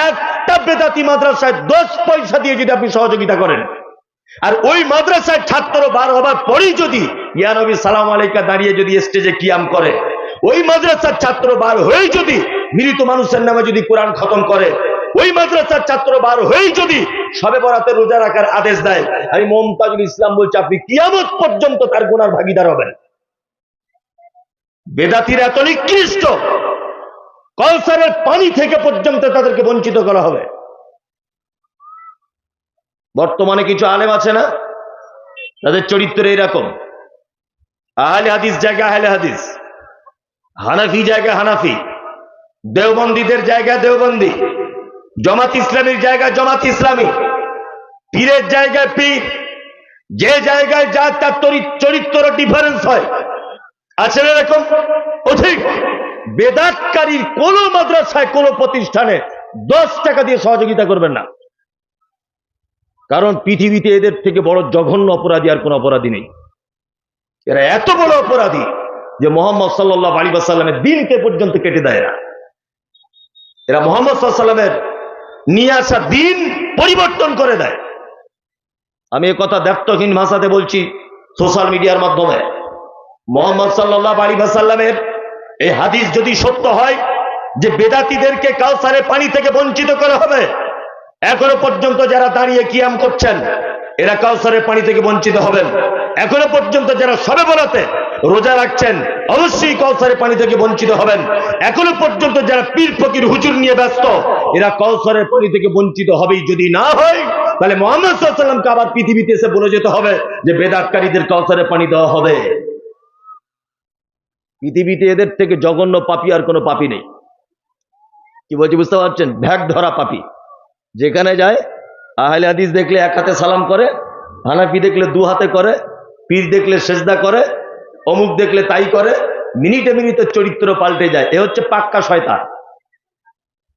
একটা বেদাতি মাদ্রাসায় দশ পয়সা দিয়ে যদি আপনি সহযোগিতা করেন, আর ওই মাদ্রাসায় ছাত্র বার হবার পরেই যদি ইয়ানবী সালাম আলাইকা দাঁড়িয়ে যদি স্টেজে কিয়াম করে, ওই মাদ্রাসার ছাত্র বার হয়েই যদি মৃত মানুষের নামে যদি কোরআন খতম করে, ওই মাদ্রাসার ছাত্র বার হয়েই যদি সবে বরাতে রোজা রাখার আদেশ দেয়, আমি মমতাজুল ইসলাম বলছি, আপনি কিয়ামত পর্যন্ত তার গুনার ভাগিদার হবেন। বেদাতির এত নিকৃষ্ট কলসারের পানি থেকে পর্যন্ত তাদেরকে বঞ্চিত করা হবে। বর্তমানে কিছু আলেম আছে না? তাদের চরিত্র এরকম। আহলে হাদিস জায়গা, আহলে হাদিস। হানাফি জায়গা, হানাফি। দেওবন্দীদের জায়গা, দেওবন্দি। জমাত ইসলামীর জায়গা, জমাত ইসলামী। পীরের জায়গায় পীর। যে জায়গায় যা তার চরিত্র ডিফারেন্স হয়। আছে এরকম? অধিক বেদাতকারীর কোন মাদ্রাসায়, কোন প্রতিষ্ঠানে দশ টাকা দিয়ে সহযোগিতা করবেন না। কারণ পৃথিবীতে এদের থেকে বড় জঘন্য অপরাধী আর কোন অপরাধী নেই। এরা এত বড় অপরাধী যে মোহাম্মদ সাল্লাহ আলী সাল্লামের দিনকে পর্যন্ত কেটে দেয় না। এরা মোহাম্মদ সাল্লামের নিয়ে আসা দিন পরিবর্তন করে দেয়। আমি এ কথা দ্ব্যর্থহীন ভাষাতে বলছি সোশ্যাল মিডিয়ার মাধ্যমে। মোহাম্মদ সাল্লাহ আলী সাল্লামের এই হাদিস যদি সত্য হয় যে বেদাতিদেরকে কাউসারে পানি থেকে বঞ্চিত করা হবে, এখনও পর্যন্ত যারা দাঁড়িয়ে কিয়াম করছেন, এরা কাউসারের পানি থেকে বঞ্চিত হবেন। এখনও পর্যন্ত যারা সবে বলাতে রোজা রাখছেন, অবশ্যই কাউসারের পানি থেকে বঞ্চিত হবেন। এখনও পর্যন্ত যারা পীর ফকির হুজুর নিয়ে ব্যস্ত, এরা কাউসারের পানি থেকে বঞ্চিত হবেই। যদি না হয়, তাহলে মোহাম্মদ সাল্লামকে আবার পৃথিবীতে এসে বলে যেতে হবে যে বেদাতকারীদের কাউসারের পানি দেওয়া হবে। পৃথিবীতে এদের থেকে জঘন্য পাপি আর কোনো পাপি নেই। কি বলছি বুঝতে পারছেন? ভ্যাগ ধরা পাপি। যেখানে যায়, আহলে হাদিস দেখলে এক হাতে সালাম করে, হানাফি দেখলে দু হাতে করে, পীর দেখলে সেজদা করে, অমুক দেখলে তাই করে, মিনিটে মিনিটে চরিত্র পাল্টে যায়। এ হচ্ছে পাক্কা শয়তান।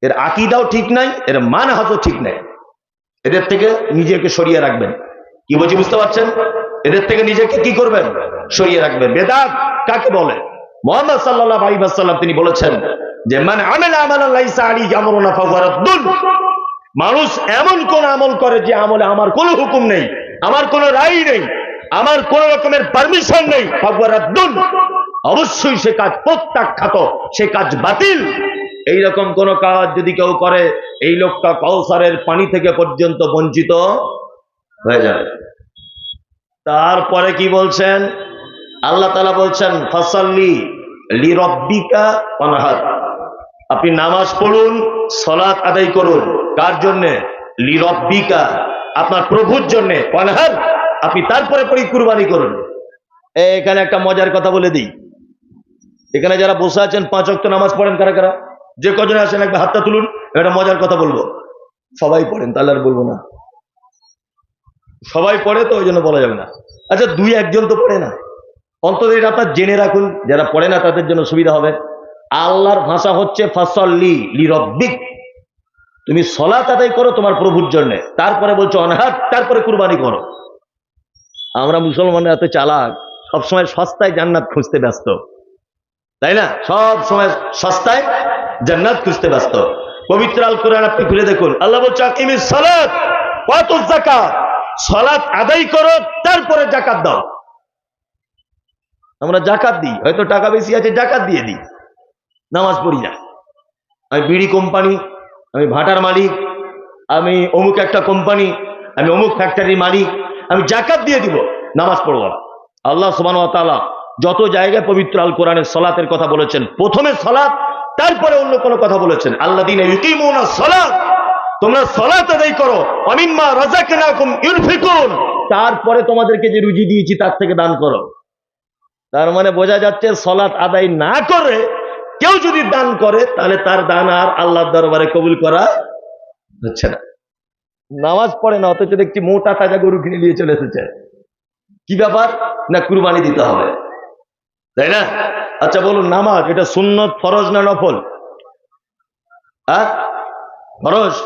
এর আকিদাও ঠিক নাই, এর মান হাতও ঠিক নাই। এদের থেকে নিজেকে সরিয়ে রাখবেন। কি বলছি বুঝতে পারছেন? এদের থেকে নিজেকে কি করবেন? সরিয়ে রাখবেন। বেদাত কাকে বলে? মোহাম্মদ সাল্লাহ আলী সাল্লাম তিনি বলেছেন যে মানে মানুষ এমন কোন আমল করে যে আমলে আমার কোনো হুকুম নেই, আমার কোনো রায় নেই, আমার কোন রকমের পারমিশন নেই অবশ্যই সে কাজ প্রত্যাখ্যাত, সে কাজ বাতিল। এই রকম কোন কাজ যদি কেউ করে, এই লোকটা কৌসারের পানি থেকে পর্যন্ত বঞ্চিত হয়ে যাবে। তারপরে কি বলছেন? আল্লাহ তালা বলছেন, ফসল্লি লি রব্বিকা অনাহার আপনি নামাজ পড়ুন, সলাৎ আদায় করুন। কার জন্যে? লি রব্বিকা আপনার প্রভুর জন্যে। অনাহার আপনি তারপরে পরে কুরবানি করুন। এখানে একটা মজার কথা বলে দিই। এখানে যারা বসে আছেন, পাঁচ অক্ট নামাজ পড়েন কারা কারা? যে কজনে আসেন, একবার হাতটা তুলুন, একটা মজার কথা বলব। সবাই পড়েন, তাহলে আর বলব না। সবাই পড়ে তো ওই জন্য বলা যাবে না। আচ্ছা দুই একজন তো পড়ে না। অন্তত এটা আপনার জেনে রাখুন, যারা পড়ে না তাদের জন্য সুবিধা হবে। আল্লাহর ভাষা হচ্ছে ফাসল্লি লি রব্বিক তুমি সলাত আদায় করো তোমার প্রভুর জন্য। তারপরে বলছো অনহাত, তারপরে কুরবানি করো। আমরা মুসলমানের এত চালাক সবসময় সস্তায় জান্নাত খুঁজতে ব্যস্ত। তাই না? সব সময় সস্তায় জান্নাত খুঁজতে ব্যস্ত। পবিত্র আল কোরআন আপনি খুলে দেখুন। আল্লাহ বলছে আকিমি সালাত কত জাকাত সালাত আদায় করো, তারপরে জাকাত দাও। আমরা জাকাত দিই, হয়তো টাকা বেশি আছে, জাকাত দিয়ে দিই। নামাজ পড়ি না। আমি বিড়ি কোম্পানি, আমি ভাটার মালিক, আমি অমুক একটা কোম্পানি, আমি অমুক ফ্যাক্টরির মালিক, আমি জাকাত দিয়ে দিব, নামাজ পড়ব আল্লাহ সুবান তাআলা যত জায়গায় পবিত্র আল কোরআনের সলাতের কথা বলেছেন, প্রথমে সলাৎ তারপরে অন্য কোনো কথা বলেছেন। আল্লাহ দিন সলাৎ তোমরা সলাত আদায় করো। অমিম্মা রাজাকুম ইউনফিকুন, তারপরে তোমাদেরকে যে রুজি দিয়েছি, তার থেকে দান করো। তার মানে বোঝা যাচ্ছে সলাৎ আদায় না করে কেউ যদি দান করে, তাহলে তার দান আর আল্লাহর দরবারে কবুল করা হচ্ছে না। নামাজ পড়ে না, অথচ দেখছি মোটা তাজা গরু কিনে নিয়ে চলে এসেছে। কি ব্যাপার? না কুরবানি দিতে হবে। তাই না? আচ্ছা বলুন, নামাজ, এটা সুন্নত ফরজ না নফল? হ্যাঁ? ফরজ?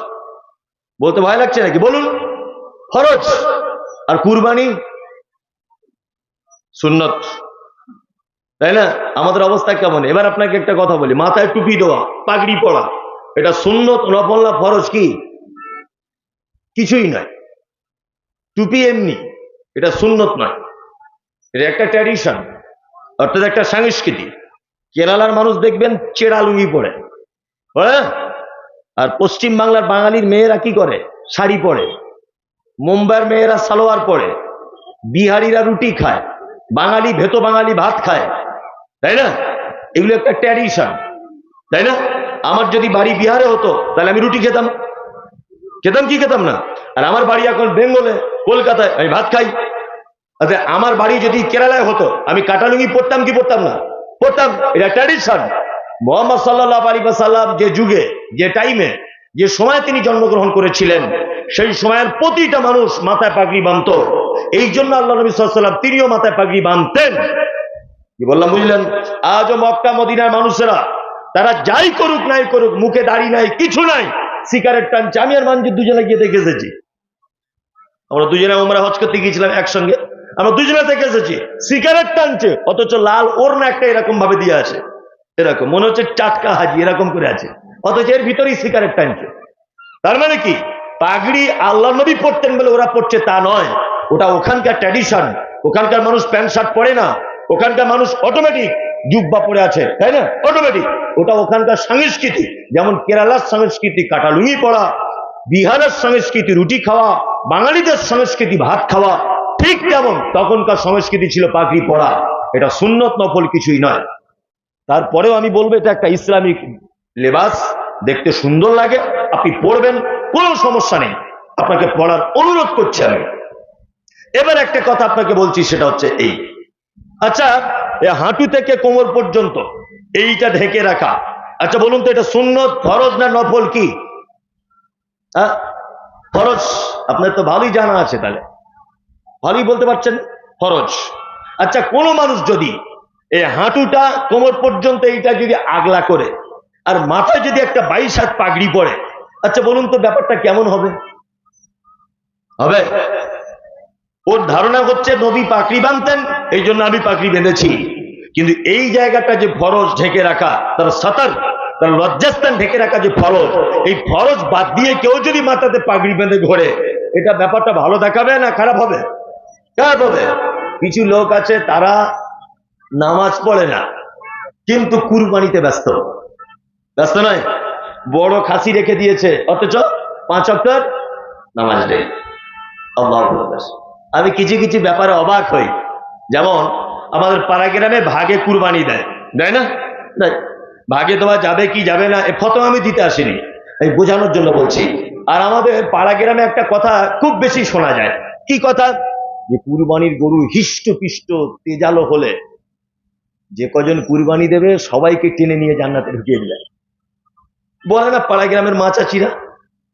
বলতে ভয় লাগছে নাকি? বলুন। ফরজ। আর কুরবানি? সুন্নত। তাই না? আমাদের অবস্থা কেমন? এবার আপনাকে একটা কথা বলি, মাথায় টুপি দেওয়া, পাগড়ি পড়া এটা সুন্নত নফল না ফরজ কি? কিছুই নয়। টুপি এমনি, এটা সুন্নত নয়। এটা একটা ট্র্যাডিশন অর্থাৎ একটা সংস্কৃতি। কেরালার মানুষ দেখবেন চেরা লুঙ্গি পরে হ্যাঁ? আর পশ্চিম বাংলার বাঙালির মেয়েরা কি করে? শাড়ি পরে। মুম্বাইয়ের মেয়েরা সালোয়ার পরে। বিহারিরা রুটি খায়। বাঙালি ভেতো বাঙালি ভাত খায়। তাই না? এগুলো একটা ট্র্যাডিশন তাই না? আমার যদি বাড়ি বিহারে হতো, তাহলে আমি রুটি খেতাম। খেতাম কি খেতাম না? আর আমার বাড়ি এখন বেঙ্গলে, কলকাতায়, আমি ভাত খাই। আচ্ছা আমার বাড়ি যদি কেরালায় হতো, আমি কাটালুঙ্গি পড়তাম কি পড়তাম না? পড়তাম, এটা ট্র্যাডিশন মোহাম্মদ সাল্লাহ আলী সাল্লাম যে যুগে, যে টাইমে যে সময় তিনি জন্মগ্রহণ করেছিলেন, সেই সময়ের প্রতিটা মানুষ মাথায় পাগড়ি বাঁধত। এই জন্য আল্লাহ নবী সাল্লাম তিনিও মাথায় পাগড়ি বাঁধতেন। কি বললাম বুঝলেন? আজও মক্কা, মদিনার মানুষেরা, তারা যাই করুক, নাই করুক, মুখে দাড়ি নাই, কিছু নাই, সিগারেট টানছে। আমি আর মানজি দুজনে গিয়ে দেখে এসেছি। আমরা দুজনে আমরা হজ করতে গিয়েছিলাম একসঙ্গে। আমরা দুজনে দেখে এসেছি, সিগারেট টানছে, অথচ লাল ওর না একটা এরকম ভাবে দিয়ে আছে। এরকম, মনে হচ্ছে টাটকা হাজি, এরকম করে আছে। অথচ এর ভিতরেই সিগারেট টানছে। তার মানে কি? পাগড়ি আল্লাহ নবী পড়তেন বলে ওরা পড়ছে তা নয়। ওটা ওখানকার ট্র্যাডিশন ওখানকার মানুষ প্যান্ট শার্ট পরে না। ওখানকার মানুষ অটোমেটিক জুব্বা পরে আছে, তাই না? অটোমেটিক ওটা ওখানকার সংস্কৃতি। যেমন কেরালার সংস্কৃতি কাটালুঙ্গি পড়া, বিহারের সংস্কৃতি, রুটি খাওয়া, বাঙালিদের সংস্কৃতি, ভাত খাওয়া, ঠিক তেমন তখনকার সংস্কৃতি ছিল পাগড়ি পড়া এটা সুন্নত নফল কিছুই নয়। তারপরেও আমি বলব, এটা একটা ইসলামিক লেবাস, দেখতে সুন্দর লাগে, আপনি পড়বেন, কোনো সমস্যা নেই। আপনাকে পড়ার অনুরোধ করছি আমি। এবার একটা কথা আপনাকে বলছি, সেটা হচ্ছে এই। আচ্ছা হাঁটু থেকে কোমর পর্যন্ত, এইটা ঢেকে রাখা। আচ্ছা বলুন তো, এটা সুন্নত, ফরজ না নফল কি? ফরজ, আপনার তো ভালোই জানা আছে তাহলে। ভালোই বলতে পারছেন? ফরজ। আচ্ছা কোনো মানুষ যদি এই হাঁটুটা কোমর পর্যন্ত এইটা যদি আগলা করে, আর মাথায় যদি একটা বাইশ হাত পাগড়ি পড়ে আচ্ছা বলুন তো, ব্যাপারটা কেমন হবে? হবে? ওর ধারণা হচ্ছে নবী পাকড়ি বাঁধতেন এই জন্য আমি পাকড়ি বেঁধেছি। কিন্তু এই জায়গাটা যে ফরজ ঢেকে রাখা, তার সাতার, তার লজ্জাস্থান ঢেকে রাখা যে ফরজ, এই ফরজ বাদ দিয়ে কেউ যদি মাথাতে পাগড়ি বেঁধে ঘোরে, এটা ব্যাপারটা ভালো দেখাবে না খারাপ হবে? খারাপ হবে। কিছু লোক আছে, তারা নামাজ পড়ে না, কিন্তু কুরবানিতে ব্যস্ত। ব্যস্ত নয়, বড় খাসি রেখে দিয়েছে, অথচ পাঁচ অক্টর নামাজ নেই। আল্লাহু। আমি কিছু কিছু ব্যাপারে অবাক হই। যেমন, আমাদের পাড়া গ্রামে ভাগে কুরবানি দেয়। দেয় না। ভাগে তোমার যাবে কি যাবে না, এ ফটো আমি দিতে আসিনি। এই বোঝানোর জন্য বলছি। আর আমাদের পাড়া গ্রামে একটা কথা খুব বেশি শোনা যায়। কি কথা? যে কুরবানির গরু হিষ্ট পিষ্ট তেজালো হলে যে কজন কুরবানি দেবে সবাইকে টেনে নিয়ে জান্নাতে ঢুকিয়ে দেয় বলে না পাড়া গ্রামের মা চাচিরা?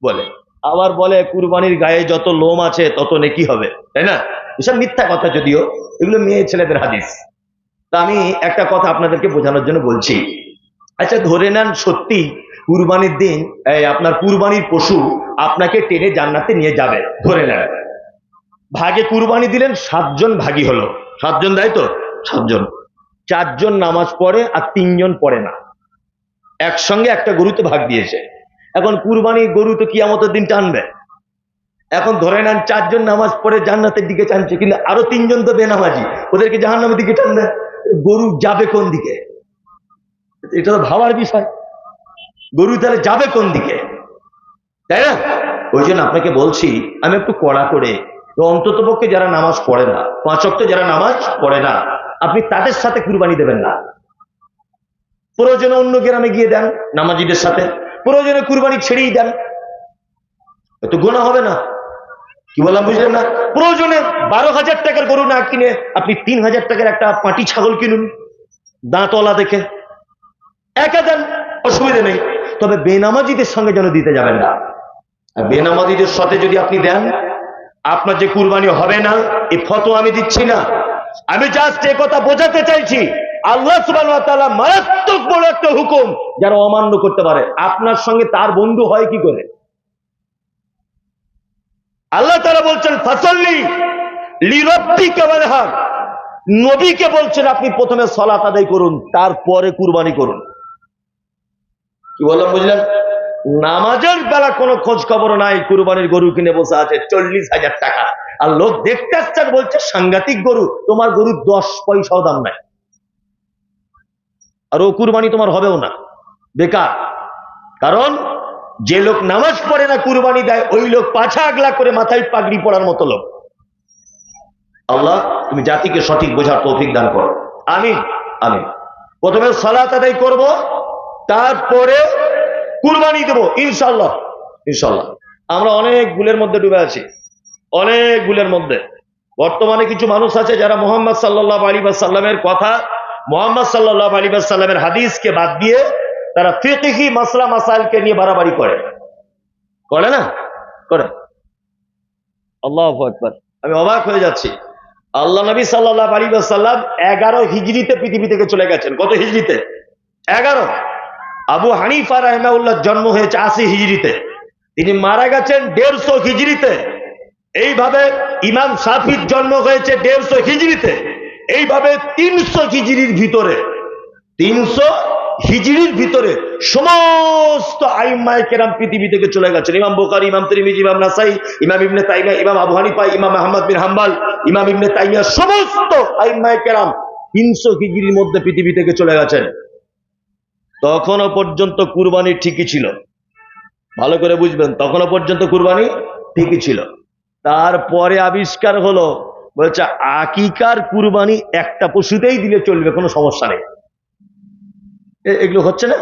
বলে। আবার বলে, কুরবানির গায়ে যত লোম আছে, তত নেকি হবে। তাই না? এসব মিথ্যা কথা যদিও, এগুলো মেয়ে ছেলেদের হাদিস। তা আমি একটা কথা আপনাদেরকে বোঝানোর জন্য বলছি। আচ্ছা ধরে নেন সত্যি কুরবানির দিন আপনার কুরবানির পশু আপনাকে টেনে জান্নাতে নিয়ে যাবে, ধরে নেন। ভাগে কুরবানি দিলেন, সাতজন ভাগী হলো। সাতজন দেয় তো? সাতজন। চারজন নামাজ পড়ে আর তিনজন পড়ে না। একসঙ্গে একটা গরুতে ভাগ দিয়েছে। এখন কুরবানি গরু তো কিয়ামতের দিন টানবে এখন ধরে নেন চারজন নামাজ পড়ে জান্নাতের দিকে টানছে কিন্তু আরও তিনজন তো বেনামাজি, ওদেরকে জাহান্নামের দিকে টানবে। গরু যাবে কোন দিকে? এটা তো ভাবার বিষয়। গরু তাহলে যাবে কোন দিকে? তাই না? ওই জন্য আপনাকে বলছি, আমি একটু কড়া করে অন্তত পক্ষে যারা নামাজ পড়ে না, পাঁচ অক্ট যারা নামাজ পড়ে না, আপনি তাদের সাথে কুরবানি দেবেন না। প্রয়োজনে অন্য গ্রামে গিয়ে দেন নামাজিদের সাথে। প্রয়োজনে কুরবানি ছেড়েই দেন। এত গোনা হবে না। কি বললাম, বুঝলেন না? প্রয়োজনে বারো হাজার টাকার গরু না কিনে আপনি তিন হাজার টাকার একটা পাটি ছাগল কিনুন, দাঁতওয়ালা দেখে। একা দেন, অসুবিধা নেই। তবে বেনামাজিদের সঙ্গে যেন দিতে যাবেন না। বেনামাজিদের সাথে যদি আপনি দেন, আপনার যে কুরবানি হবে না এই ফটো আমি দিচ্ছি না। আমি জাস্ট এ কথা বোঝাতে চাইছি আল্লাহ সুবাহ মারাত্মক বড় একটা হুকুম যারা অমান্য করতে পারে। আপনার সঙ্গে তার বন্ধু হয় কি করে? আল্লাহ তারা বলছেন, ফাসল্লি লিরব্বি কেমন হাক নবীকে বলছেন, আপনি প্রথমে সলাত আদায় করুন, তারপরে কুরবানি করুন। কি বললাম, বুঝলেন? নামাজের বেলা কোনো খোঁজ খবর নাই, কুরবানির গরু কিনে বসে আছে, চল্লিশ হাজার টাকা। আর লোক দেখতে আসছে আর বলছে, সাংঘাতিক গরু, তোমার গরুর দশ পয়সাও দাম নাই। আর ও কুরবানি তোমার হবেও না। বেকার। কারণ যে লোক নামাজ পড়ে না কুরবানি দেয়, ওই লোক পাছা আগলা করে মাথায় পাগড়ি পড়ার মতো লোক। আল্লাহ, তুমি জাতিকে সঠিক বোঝার তৌফিক দান করো। আমি আমি প্রথমে সালাত আদায় করব, তারপরে কুরবানি দেবো ইনশাল্লাহ ইনশাল্লাহ আমরা অনেক গুলের মধ্যে ডুবে আছি। অনেক গুলের মধ্যে। বর্তমানে কিছু মানুষ আছে যারা মোহাম্মদ সাল্লাহ আলী সাল্লামের কথা মোহাম্মদ সাল্লাহ আলী সাল্লামের হাদিসকে বাদ দিয়ে তারা ফিকি মাসলা মাসাইলকে নিয়ে বাড়াবাড়ি করে। করে না? করে। আল্লাহ আকবর। আমি অবাক হয়ে যাচ্ছি। আল্লাহ নবী সাল্লাহ আলী সাল্লাম এগারো হিজড়িতে পৃথিবী থেকে চলে গেছেন। কত হিজড়িতে? এগারো। আবু হানিফা রহমাউল্লাহ জন্ম হয়েছে আশি হিজড়িতে। তিনি মারা গেছেন দেড়শো হিজড়িতে। এইভাবে ইমাম সাফির জন্ম হয়েছে দেড়শো হিজড়িতে। এইভাবে তিনশো হিজড়ির ভিতরে, তিনশো হিজড়ির ভিতরে সমস্ত আইমায় কেরাম পৃথিবী থেকে চলে গেছেন। ইমাম বোকার ইমাম তিরিমিজ, ইমাম নাসাই, ইমাম ইবনে তাইমিয়া, ইমাম আবু হানিফা, ইমাম আহমদ বিন হাম্বাল, ইমাম ইবনে তাইমিয়া, সমস্ত আইমায় কেরাম তিনশো হিজড়ির মধ্যে পৃথিবী থেকে চলে গেছেন। তখনও পর্যন্ত কুরবানি ঠিকই ছিল। ভালো করে বুঝবেন, তখনও পর্যন্ত কুরবানি ঠিকই ছিল। তারপরে আবিষ্কার হলো বলছে, আকিকার কুরবানি একটা পশুতেই দিলে চলবে, কোনো সমস্যা নেই। এগুলো হচ্ছে না?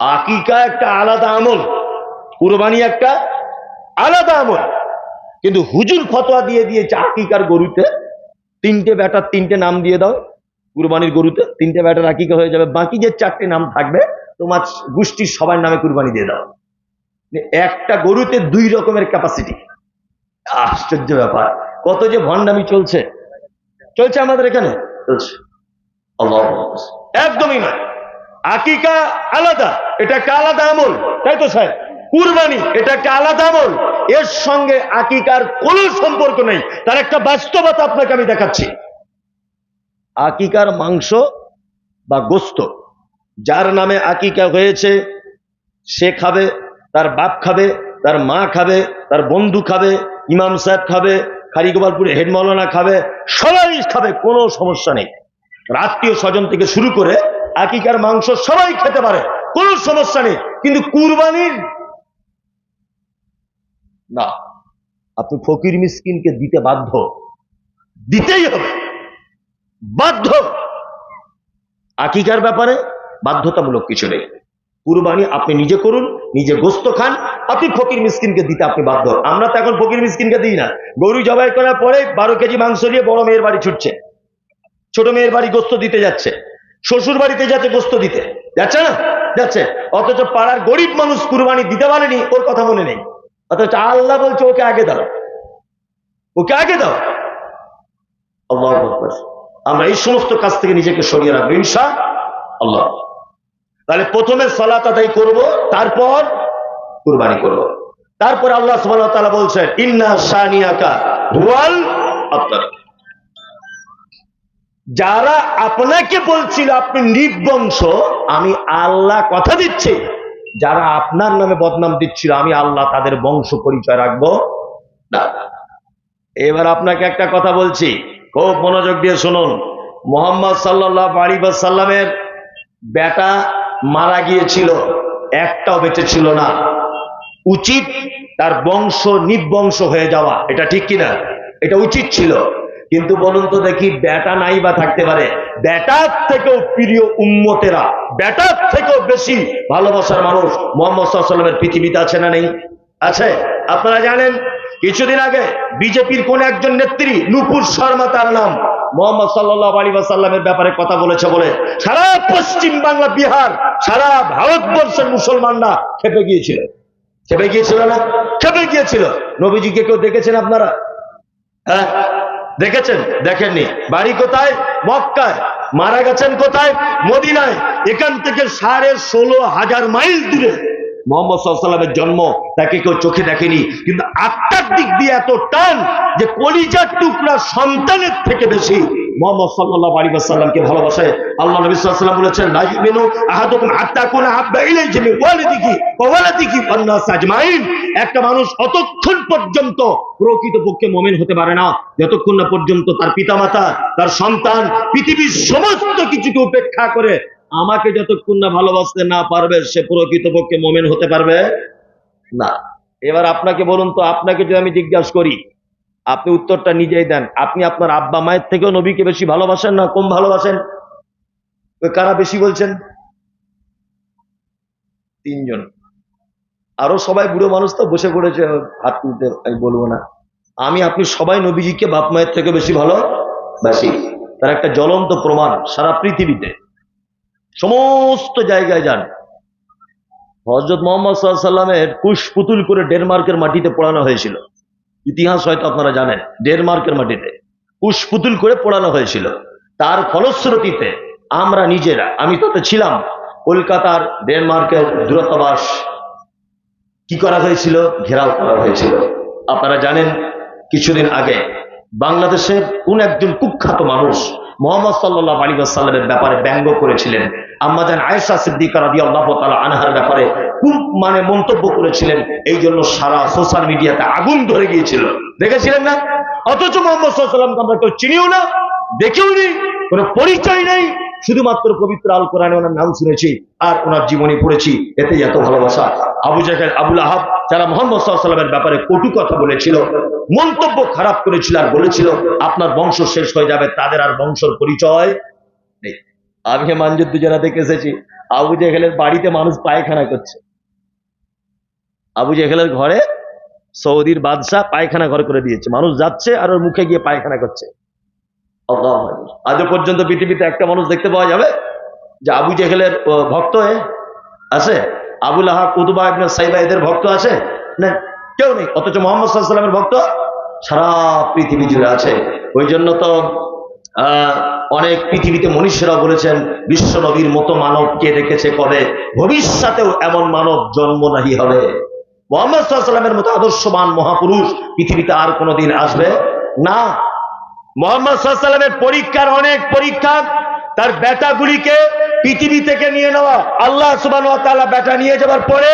আকিকা একটা আলাদা আমল, কুরবানি একটা আলাদা আমল। কিন্তু হুজুর ফতোয়া দিয়ে দিয়েছে আকিকার গরুতে, তিনটে ব্যাটার তিনটে নাম দিয়ে দাও, কুরবানির গরুতে, তিনটে ব্যাটার আকিকা হয়ে যাবে, বাকি যে চারটে নাম থাকবে, তোমার গোষ্ঠীর সবার নামে কুরবানি দিয়ে দাও। একটা গরুতে দুই রকমের ক্যাপাসিটি আশ্চর্য ব্যাপার। কত যে ভণ্ডামি চলছে। চলছে আমাদের এখানে? চলছে। আল্লাহ একদমই না আকিকা আলাদা এটা একটা আলাদা আমল। তাই তো স্যার কুরবানি এটা একটা আলাদা আমল। এর সঙ্গে আকিকার কোনো সম্পর্ক নেই। তার একটা বাস্তবতা আপনাকে আমি দেখাচ্ছি। আকিকার মাংস বা গোস্ত যার নামে আকিকা হয়েছে সে খাবে তার বাপ খাবে তার মা খাবে তার বন্ধু খাবে ইমাম সাহেব খাবে খারিগোপালপুরে হেড মৌলানা খাবে, সবাই খাবে, কোনো সমস্যা নেই। আত্মীয় স্বজন থেকে শুরু করে আকিকার মাংস সবাই খেতে পারে, কোনো সমস্যা নেই। কিন্তু কুরবানির না, আপনি ফকির মিসকিনকে দিতে বাধ্য। দিতেই হবে। বাধ্য। আকিকার ব্যাপারে বাধ্যতামূলক কিছু নেই। কুরবানি আপনি নিজে করুন, নিজে গোস্ত খান, আপনি ফকির মিসকিনকে দিতে আপনি বাধ্য আমরা তো এখন ফকির মিসকিনকে দিই না। গরু জবাই করার পরে বারো কেজি মাংস নিয়ে বড় মেয়ের বাড়ি ছুটছে। ছোট মেয়ের বাড়ি গোস্ত দিতে যাচ্ছে। শ্বশুর বাড়িতে যাচ্ছে গোস্ত দিতে। যাচ্ছে না? যাচ্ছে। অথচ পাড়ার গরিব মানুষ কুরবানি দিতে পারেনি, ওর কথা মনে নেই। অথচ আল্লাহ বলছে, ওকে আগে দাও। ওকে আগে দাও। আল্লাহ আমরা এই সমস্ত কাজ থেকে নিজেকে সরিয়ে রাখব, ইনশা আল্লাহ। তাহলে প্রথমে সলাত আদায় করব, তারপর কুরবানি করব। তারপর আল্লাহ সুবহানাহু ওয়া তাআলা বলছেন, ইন্না শানিয়াকা হুয়াল যারা আপনাকে বলছিল আপনি নির্বংশ, আমি আল্লাহ কথা দিচ্ছি। যারা আপনার নামে বদনাম দিচ্ছিল, আমি আল্লাহ তাদের বংশ পরিচয় রাখব না। এবার আপনাকে একটা কথা বলছি, খুব মনোযোগ দিয়ে শুনুন। মোহাম্মদ সাল্লাহ আলী সাল্লামের বেটা মারা গিয়েছিল, একটাও বেঁচে ছিল না। উচিত তার বংশ নির্বংশ হয়ে যাওয়া, এটা ঠিক কিনা? এটা উচিত ছিল। কিন্তু বলুন তো দেখি বেটা নাই বা থাকতে পারে। বেটার থেকেও প্রিয় উম্মতেরা বেটার থেকেও বেশি ভালোবাসার মানুষ মোহাম্মদ পৃথিবীতে আছে না নেই? আছে। আপনারা জানেন কিছুদিন আগে বিজেপির কোন একজন নেত্রী, নুপুর শর্মা তার নাম, মোহাম্মদ সাল্লাহ আলী সাল্লামের ব্যাপারে কথা বলেছে বলে সারা পশ্চিম বাংলা, বিহার, সারা ভারতবর্ষের মুসলমানরা খেপে গিয়েছিল। খেপে গিয়েছিল না? খেপে গিয়েছিল। নবীজিকে কেউ দেখেছেন আপনারা? হ্যাঁ? দেখেছেন? দেখেননি। বাড়ি কোথায়? মক্কায়। মারা গেছেন কোথায়? মদিনায়। এখান থেকে সাড়ে ষোলো হাজার মাইল দূরে। মোহাম্মদ সাল্লামের জন্ম তাকে কেউ চোখে দেখেনি। কিন্তু আত্মার দিক দিয়ে এত টান যে কলিজার টুকরা সন্তানের থেকে বেশি মোহাম্মদ আলাইহি ওয়াসাল্লামকে ভালোবাসে। আল্লাহ নবী ওয়াসাল্লাম বলেছেন আহাদুকুম একটা মানুষ অতক্ষণ পর্যন্ত প্রকৃতপক্ষে মুমিন হতে পারে না। যতক্ষণ না পর্যন্ত তার পিতামাতা, তার সন্তান, পৃথিবীর সমস্ত কিছুকে উপেক্ষা করে আমাকে যতক্ষণ না ভালোবাসতে না পারবে, সে প্রকৃতপক্ষে মোমেন হতে পারবে? না। এবার আপনাকে বলুন তো, আপনাকে যদি আমি জিজ্ঞাসা করি, আপনি উত্তরটা নিজেই দেন। আপনি আপনার আব্বা মায়ের থেকেও নবীকে বেশি ভালোবাসেন না কম ভালোবাসেন? কারা বেশি বলছেন? তিনজন। আরও সবাই বুড়ো মানুষ তো বসে পড়েছে, হাত তুলতে, আমি বলব না। আমি, আপনি সবাই নবীজিকে বাপ মায়ের থেকে বেশি ভালোবাসি। তার একটা জ্বলন্ত প্রমাণ সারা পৃথিবীতে। সমস্ত জায়গায় যান। হজরত মোহাম্মদ সাল্লামের কুশ পুতুল করে ডেনমার্কের মাটিতে পোড়ানো হয়েছিল। ইতিহাস হয়তো আপনারা জানেন, ডেনমার্কের মাটিতে কুশ পুতুল করে পোড়ানো হয়েছিল। তার ফলশ্রুতিতে আমরা নিজেরা, আমি তো ছিলাম, কলকাতার ডেনমার্কের দূরতাবাস কি করা হয়েছিল? ঘেরাও করা হয়েছিল। আপনারা জানেন, কিছুদিন আগে বাংলাদেশের কোন একজন কুখ্যাত মানুষ মোহাম্মদ সাল্লাহ আলী আসাল্লামের ব্যাপারে ব্যঙ্গ করেছিলেন আম্মাজান আয়েশা সিদ্দিকা আদি আল্লাহ তালা আনহার ব্যাপারে খুব মানে মন্তব্য করেছিলেন এই জন্য সারা সোশ্যাল মিডিয়াতে আগুন ধরে গিয়েছিল। দেখেছিলেন না? অথচ মোহাম্মদ সাল্লামকে আমরা কেউ চিনিও না দেখেও নি কোনো পরিচয় নেই। শুধুমাত্র পবিত্র আল কোরআনে ওনার নাম শুনেছি আর ওনার জীবনী পড়েছি। এতে এত ভালোবাসা। আবু জাহেদ আবুল আহাব যারা মোহাম্মদ সাল্লামের ব্যাপারে কটু কথা বলেছিল, মন্তব্য খারাপ করেছিল আর বলেছিল, আপনার বংশ শেষ হয়ে যাবে, তাদের আর বংশর পরিচয় নেই। আমি মানযুদ্ধ যারা দেখে এসেছি। আবু জেহেলের বাড়িতে মানুষ পায়খানা করছে। আবু জেহেলের ঘরে সৌদির বাদশাহ পায়খানা ঘর করে দিয়েছে। মানুষ যাচ্ছে আর ওর মুখে গিয়ে পায়খানা করছে। আল্লাহু আজও পর্যন্ত পৃথিবীতে একটা মানুষ দেখতে পাওয়া যাবে যে আবু জেহেলের ভক্ত হয়ে আছে? আবুল আহা কুতুবা সাইবা এদের ভক্ত আছে? না, কেউ নেই। অথচ মোহাম্মদ সাল্লামের ভক্ত সারা পৃথিবী জুড়ে আছে। ওই জন্য তো অনেক পৃথিবীতে মনীষীরা বলেছেন, বিশ্ব নবীর মতো মানব কে দেখেছে কবে ভবিষ্যতেও এমন মানব জন্ম নাহি হবে। মোহাম্মদ সাল্লামের মতো আদর্শবান মহাপুরুষ পৃথিবীতে আর কোনোদিন আসবে না। মোহাম্মদ সাল্লামের পরীক্ষার অনেক পরীক্ষা, তার বেটাগুলিকে পৃথিবী থেকে নিয়ে নেওয়া। আল্লাহ সুবান বেটা নিয়ে যাবার পরে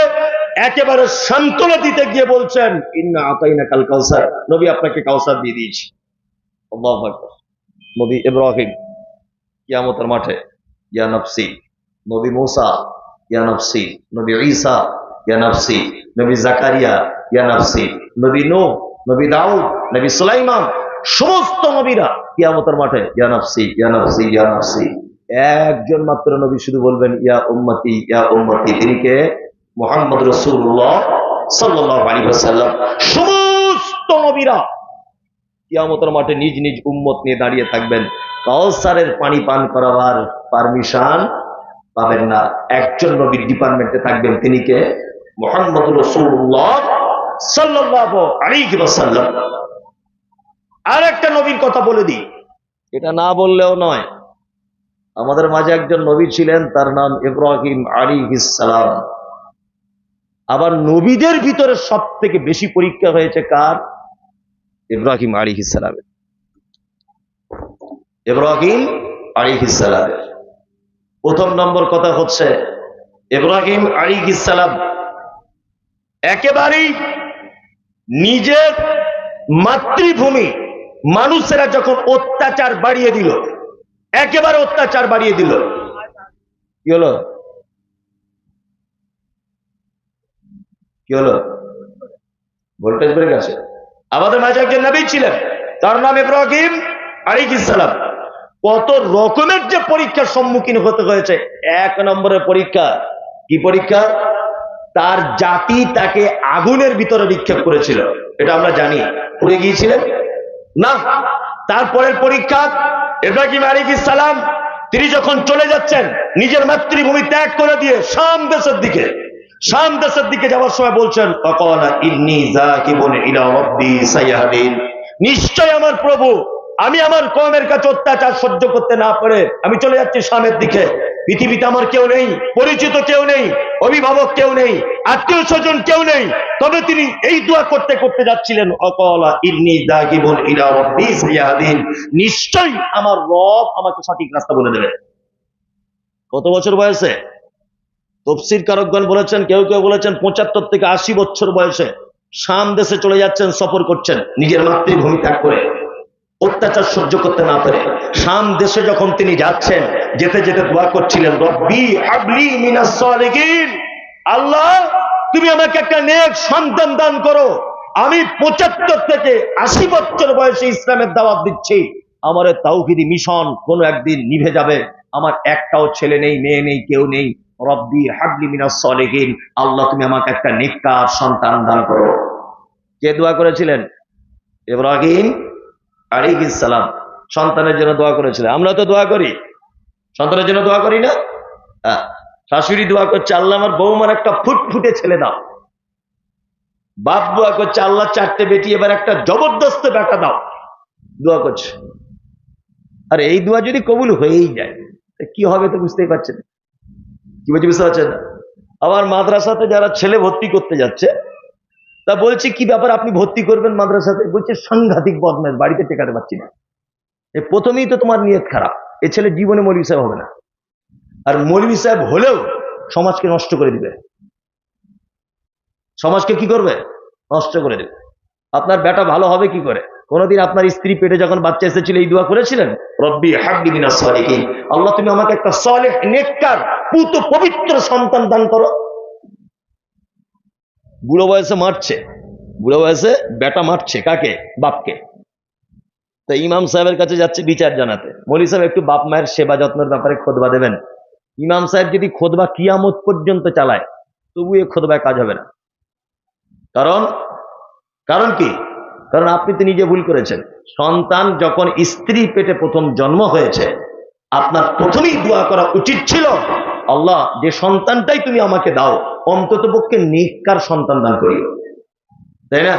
একেবারে সান্ত্বনা দিতে গিয়ে বলছেন, ইন্না আতাইনা কাল কাউসার নবী আপনাকে কাউসার দিয়ে দিয়েছি। নবী ইব্রাহিম, কিয়ামতের মাঠে, ইয়া নফসি। নবী মুসা, ইয়া নফসি। নবী ঈসা, ইয়া নফসি। নবী জাকারিয়া, ইয়া নফসি। নবী নূহ, নবী দাউদ, নবী সুলাইমান সমস্ত নবীরা কিয়ামতের মাঠে, ইয়া নফসি ইয়া নফসি ইয়া নফসি। একজন মাত্র নবী শুধু বলবেন, ইয়া উম্মতি ইয়া উম্মতি। তিনি কে? মোহাম্মদ রসুল্লাহ সাল্লাল্লাহু আলাইহি ওয়াসাল্লাম। সমস্ত নবীরা কিয়ামতের মাঠে নিজ নিজ উম্মত নিয়ে দাঁড়িয়ে থাকবেন। কাউসারের পানি পান করাবার পারমিশন পাবেন না। একজন নবীর ডিপার্টমেন্টে থাকবেন তিনি কে? মোহাম্মদ রসুল্লাহ সাল্লাল্লাহু আলাইহি ওয়াসাল্লাম। আর একটা নবীর কথা বলে দিই। এটা না বললেও নয়। আমাদের মাঝে একজন নবী ছিলেন, তার নাম ইব্রাহিম আলী সালাম। আবার নবীদের ভিতরে সব থেকে বেশি পরীক্ষা হয়েছে কার? ইব্রাহিম আলী সালামের। ইব্রাহিম আলী সালামের। প্রথম নম্বর কথা হচ্ছে, ইব্রাহিম আলী সালাম একেবারেই নিজের মাতৃভূমি মানুষেরা যখন অত্যাচার বাড়িয়ে দিল, একেবারে অত্যাচার বাড়িয়ে দিল, কি হলো? কি হলো? ভোল্টেজ বেড়ে গেছে। আমাদের মাঝে একজন নবী ছিলেন, তার নাম ইব্রাহিম আলিক ইসলাম কত রকমের যে পরীক্ষার সম্মুখীন হতে হয়েছে, এক নম্বরের পরীক্ষা, কি পরীক্ষা? তার জাতি তাকে আগুনের ভিতরে নিক্ষেপ করেছিল, এটা আমরা জানি। পড়ে গিয়েছিলেন? না, তারপরের পরীক্ষা, ইব্রাহিম আলিক ইসালাম তিনি যখন চলে যাচ্ছেন, নিজের মাতৃভূমি ত্যাগ করে দিয়ে শাম দেশের দিকে, শাম দেশের দিকে যাওয়ার সময় বলছেন নিশ্চয় আমার প্রভু আমি আমার কমের কাছে অত্যাচার সহ্য করতে না পারে, আমি চলে যাচ্ছি সামনের দিকে। পৃথিবীতে আমার কেউ নেই, পরিচিত কেউ নেই, অভিভাবক কেউ নেই, আত্মীয় স্বজন কেউ নেই। তবে তিনি এই দোয়া করতে করতে যাচ্ছিলেন নিশ্চয়ই আমার রব আমাকে সঠিক রাস্তা বলে দেবে কত বছর বয়সে? তফসির কারকগণ বলেছেন, কেউ কেউ বলেছেন পঁচাত্তর থেকে আশি বছর বয়সে। শাম দেশে চলে যাচ্ছেন, সফর করছেন, নিজের মাতৃভূমি ত্যাগ করে। অত্যাচার সহ্য করতে না পেরে। শাম দেশে যখন তিনি যাচ্ছেন, যেতে যেতে দোয়া করছিলেন, রব্বি হাবলি মিনাস সালিহিন আল্লাহ, তুমি আমাকে একটা নেক সন্তান দান করো। আমি পঁচাত্তর থেকে আশি বছর বয়সে ইসলামের দাওয়াত দিচ্ছি। আমার তাওহিদি মিশন কোনো একদিন নিভে যাবে। আমার একটাও ছেলে নেই, মেয়ে নেই, কেউ নেই। রব্বি হাবলি মিনাস সালিহিন আল্লাহ, তুমি আমাকে একটা নেককার সন্তান দান করো। কে দোয়া করেছিলেন? ইব্রাহিম। সালাম, সন্তানের জন্য দোয়া করেছিলেন। আমরা তো দোয়া করি। সন্তানের জন্য দোয়া করি না? হ্যাঁ। শাশুড়ি দোয়া করছে, আল্লাহ আমার বৌমার একটা ফুটফুটে ছেলে দাও। বাপ দোয়া করছে, আল্লাহ চারটে বেটি, এবার একটা জবরদস্ত বেটা দাও। দোয়া করছে। আর এই দোয়া যদি কবুল হয়েই যায় কি হবে তো বুঝতেই পারছেন? কি বলছি, বুঝতে পারছেন? আবার মাদ্রাসাতে যারা ছেলে ভর্তি করতে যাচ্ছে তা বলছে, কি ব্যাপার আপনি ভর্তি করবেন মাদ্রাসাতে? বলছে, সাংঘাতিক বদমের বাড়িতে টেকাতে পারছি না। এ প্রথমেই তো তোমার নিয়ত খারাপ। এ ছেলে জীবনে মৌলী সাহেব হবে না। আর মৌলী সাহেব হলেও সমাজকে নষ্ট করে দিবে। সমাজকে কি করবে? নষ্ট করে দেবে। আপনার বেটা ভালো হবে কি করে? কোনোদিন আপনার স্ত্রী পেটে যখন বাচ্চা এসেছিল, এই দোয়া করেছিলেন? রব্বি হাবলি মিনাস সালিহিন। আল্লাহ, তুমি আমাকে একটা সালেহ, নেককার, পুত, পবিত্র সন্তান দান করো। বুড়ো বয়সে মারছে। বুড়ো বয়সে বেটা মারছে কাকে? বাপকে। তো ইমাম সাহেবের কাছে যাচ্ছে বিচার জানাতে। মলি সাহেব, একটু বাপ মায়ের সেবা যত্নের ব্যাপারে খোদবা দেবেন। ইমাম সাহেব যদি খোদবা কিয়ামত পর্যন্ত চালায়, তবু এ খোদবায় কাজ হবে না। কারণ কারণ কি? কারণ আপনি তো নিজে ভুল করেছেন। সন্তান যখন স্ত্রী পেটে প্রথম জন্ম হয়েছে আপনার প্রথমেই দোয়া করা উচিত ছিল, আল্লাহ, যে সন্তানটাই তুমি আমাকে দাও অন্তত পক্ষে নিকার সন্তান দান করিও। তাই না?